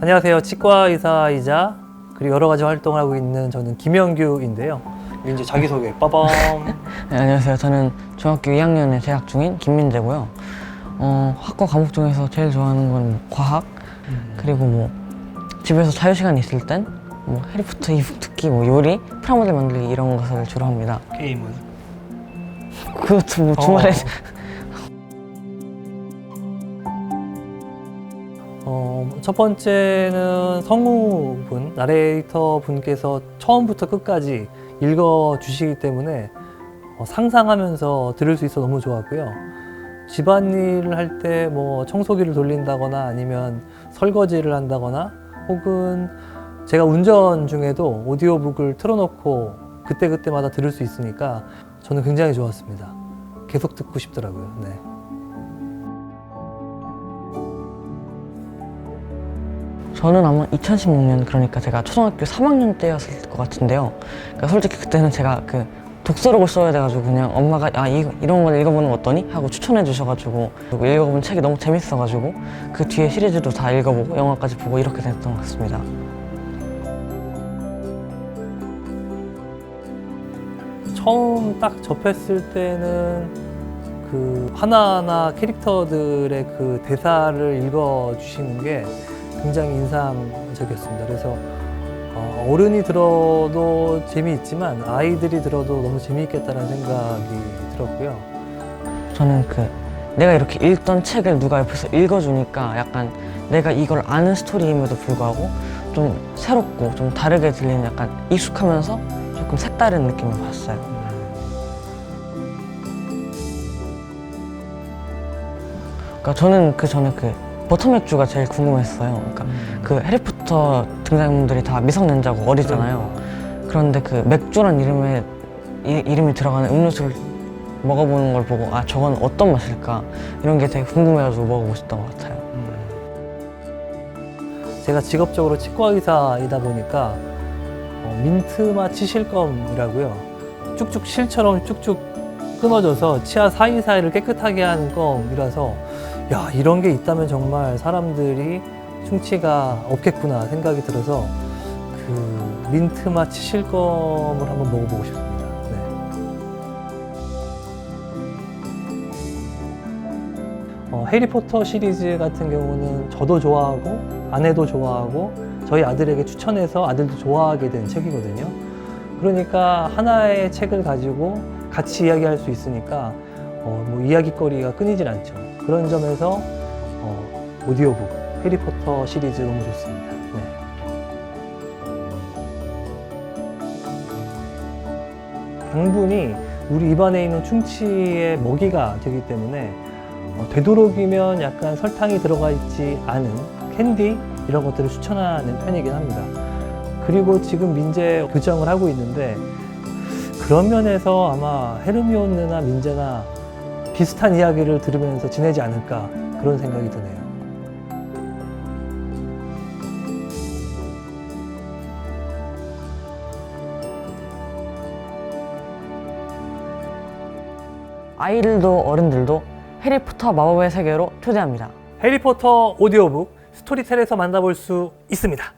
안녕하세요. 치과 의사이자 그리고 여러 가지 활동을 하고 있는 저는 김영규인데요. 이제 자기소개 빠밤. 네, 안녕하세요. 저는 중학교 2학년에 재학 중인 김민재고요. 어, 학과 과목 중에서 제일 좋아하는 건 과학, 그리고 뭐 집에서 자유시간 있을 땐 뭐 해리포터 이북 듣기, 뭐 요리, 프라모델 만들기 이런 것을 주로 합니다. 게임은 그것도 뭐 주말에 어, 첫 번째는 성우분, 나레이터 분께서 처음부터 끝까지 읽어 주시기 때문에 어, 상상하면서 들을 수 있어 너무 좋았고요. 집안일을 할 때 뭐 청소기를 돌린다거나 아니면 설거지를 한다거나 혹은 제가 운전 중에도 오디오북을 틀어놓고 그때그때마다 들을 수 있으니까 저는 굉장히 좋았습니다. 계속 듣고 싶더라고요. 네. 저는 아마 2016년 그러니까 제가 초등학교 3학년 때였을 것 같은데요. 그러니까 솔직히 그때는 제가 그 독서록을 써야 돼가지고 그냥 엄마가 아 이, 이런 걸 읽어보는 거 어떠니? 하고 추천해 주셔가지고 읽어본 책이 너무 재밌어가지고 그 뒤에 시리즈도 다 읽어보고 영화까지 보고 이렇게 됐던 것 같습니다. 처음 딱 접했을 때는 그 하나하나 캐릭터들의 그 대사를 읽어 주시는 게 굉장히 인상적이었습니다. 그래서 어, 어른이 들어도 재미있지만 아이들이 들어도 너무 재미있겠다는 생각이 들었고요. 저는 그 내가 이렇게 읽던 책을 누가 옆에서 읽어주니까 약간 내가 이걸 아는 스토리임에도 불구하고 좀 새롭고 좀 다르게 들리는 약간 익숙하면서 조금 색다른 느낌을 봤어요. 그러니까 저는 그 전에 그 버터맥주가 제일 궁금했어요. 그러니까 그 해리포터 등장인물들이 다 미성년자고 어리잖아요. 그런데 그 맥주란 이름에 이, 이름이 들어가는 음료수를 먹어보는 걸 보고 아 저건 어떤 맛일까 이런 게 되게 궁금해가지고 먹어보고 싶던 것 같아요. 제가 직업적으로 치과 의사이다 보니까 어, 민트맛 치실검이라고요. 쭉쭉 실처럼 쭉쭉 끊어져서 치아 사이사이를 깨끗하게 하는 껌이라서 야 이런 게 있다면 정말 사람들이 충치가 없겠구나 생각이 들어서 그 민트맛 치실검을 한번 먹어보고 싶습니다. 네. 어, 해리포터 시리즈 같은 경우는 저도 좋아하고 아내도 좋아하고 저희 아들에게 추천해서 아들도 좋아하게 된 책이거든요. 그러니까 하나의 책을 가지고 같이 이야기할 수 있으니까 어, 뭐 이야기거리가 끊이질 않죠. 그런 점에서 어, 오디오북 해리포터 시리즈 너무 좋습니다. 네. 당분이 우리 입안에 있는 충치의 먹이가 되기 때문에 어, 되도록이면 약간 설탕이 들어가 있지 않은 캔디 이런 것들을 추천하는 편이긴 합니다. 그리고 지금 민재 교정을 하고 있는데 그런 면에서 아마 헤르미온느나 민재나 비슷한 이야기를 들으면서 지내지 않을까 그런 생각이 드네요. 아이들도 어른들도 해리포터 마법의 세계로 초대합니다. 해리포터 오디오북 스토리텔에서 만나볼 수 있습니다.